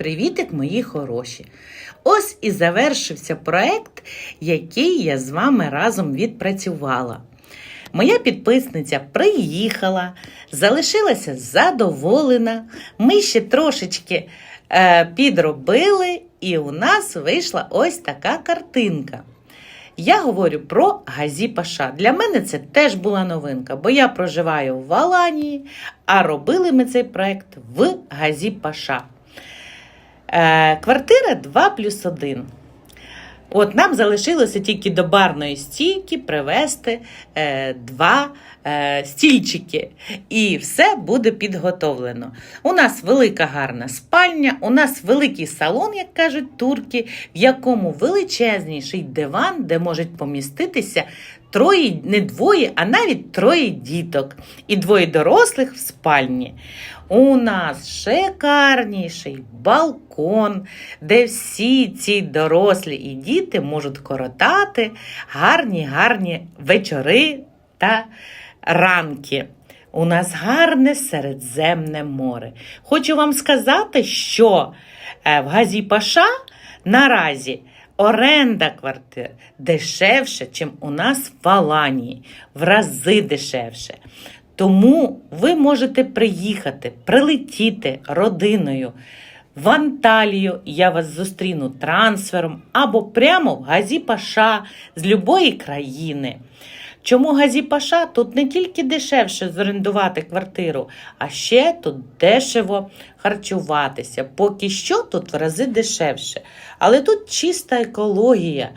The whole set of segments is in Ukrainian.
Привітик, мої хороші! Ось і завершився проект, який я з вами разом відпрацювала. Моя підписниця приїхала, залишилася задоволена. Ми ще трошечки е, підробили, і у нас вийшла ось така картинка. Я говорю про Газі Паша. Для мене це теж була новинка, бо я проживаю в Аланії, а робили ми цей проект в Газі Паша. Е, квартира 2 плюс 1. От нам залишилося тільки до барної стійки привезти е, два е, стільчики, і все буде підготовлено. У нас велика гарна спальня, у нас великий салон, як кажуть турки, в якому величезніший диван, де можуть поміститися троє, не двоє, а навіть троє діток і двоє дорослих в спальні. У нас шикарніший балкон, де всі ці дорослі і діти можуть коротати гарні гарні вечори та ранки. У нас гарне Середземне море. Хочу вам сказати, що е, в Газі Паша наразі оренда квартир дешевше, ніж у нас в Аланії, в рази дешевше. Тому ви можете приїхати, прилетіти родиною в Анталію, я вас зустріну трансфером, або прямо в Газі Паша з любої країни. Чому Газі Паша? Тут не тільки дешевше зорендувати квартиру, а ще тут дешево харчуватися. Поки що тут в рази дешевше. Але тут чиста екологія.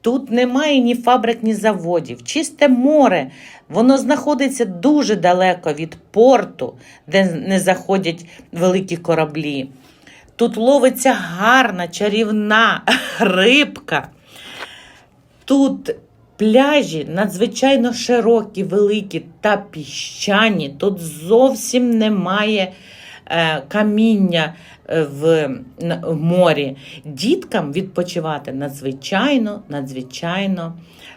Тут немає ні фабрик, ні заводів, чисте море. Воно знаходиться дуже далеко від порту, де не заходять великі кораблі. Тут ловиться гарна, чарівна рибка. Тут пляжі надзвичайно широкі, великі та піщані. Тут зовсім немає е, каміння е, в, морі. Діткам відпочивати надзвичайно, надзвичайно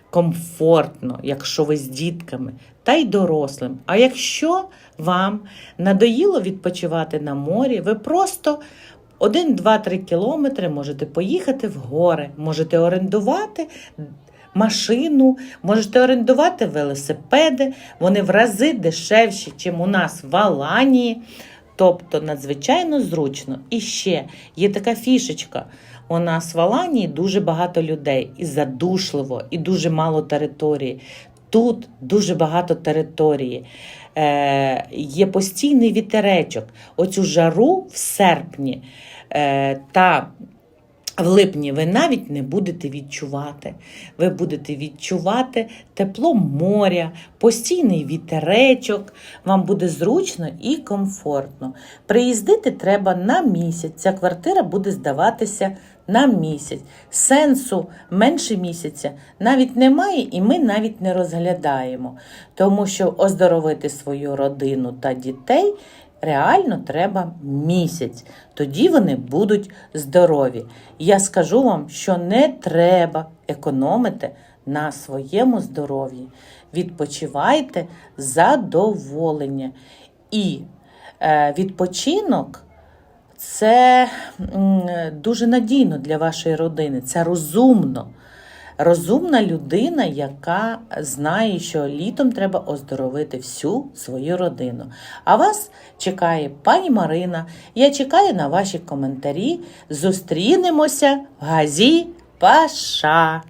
комфортно, якщо ви з дітками, та й дорослим. А якщо вам надоїло відпочивати на морі, ви просто 1, 2, 3 кілометри можете поїхати в гори, можете орендувати машину, можете орендувати велосипеди. Вони в рази дешевші, ніж у нас в Аланії. Тобто надзвичайно зручно. І ще є така фішечка. У нас в Аланії дуже багато людей і задушливо, і дуже мало території. Тут дуже багато території. Е, є постійний вітеречок. Оцю жару в серпні е, та в липні ви навіть не будете відчувати. Ви будете відчувати тепло моря, постійний вітеречок, вам буде зручно і комфортно. Приїздити треба на місяць. Ця квартира буде здаватися на місяць. Сенсу менше місяця навіть немає, і ми навіть не розглядаємо, тому що оздоровити свою родину та дітей. Реально треба місяць, тоді вони будуть здорові. Я скажу вам, що не треба економити на своєму здоров'ї. Відпочивайте задоволення. І е, відпочинок це дуже надійно для вашої родини, це розумно. Розумна людина, яка знає, що літом треба оздоровити всю свою родину. А вас чекає пані Марина. Я чекаю на ваші коментарі. Зустрінемося в газі Паша.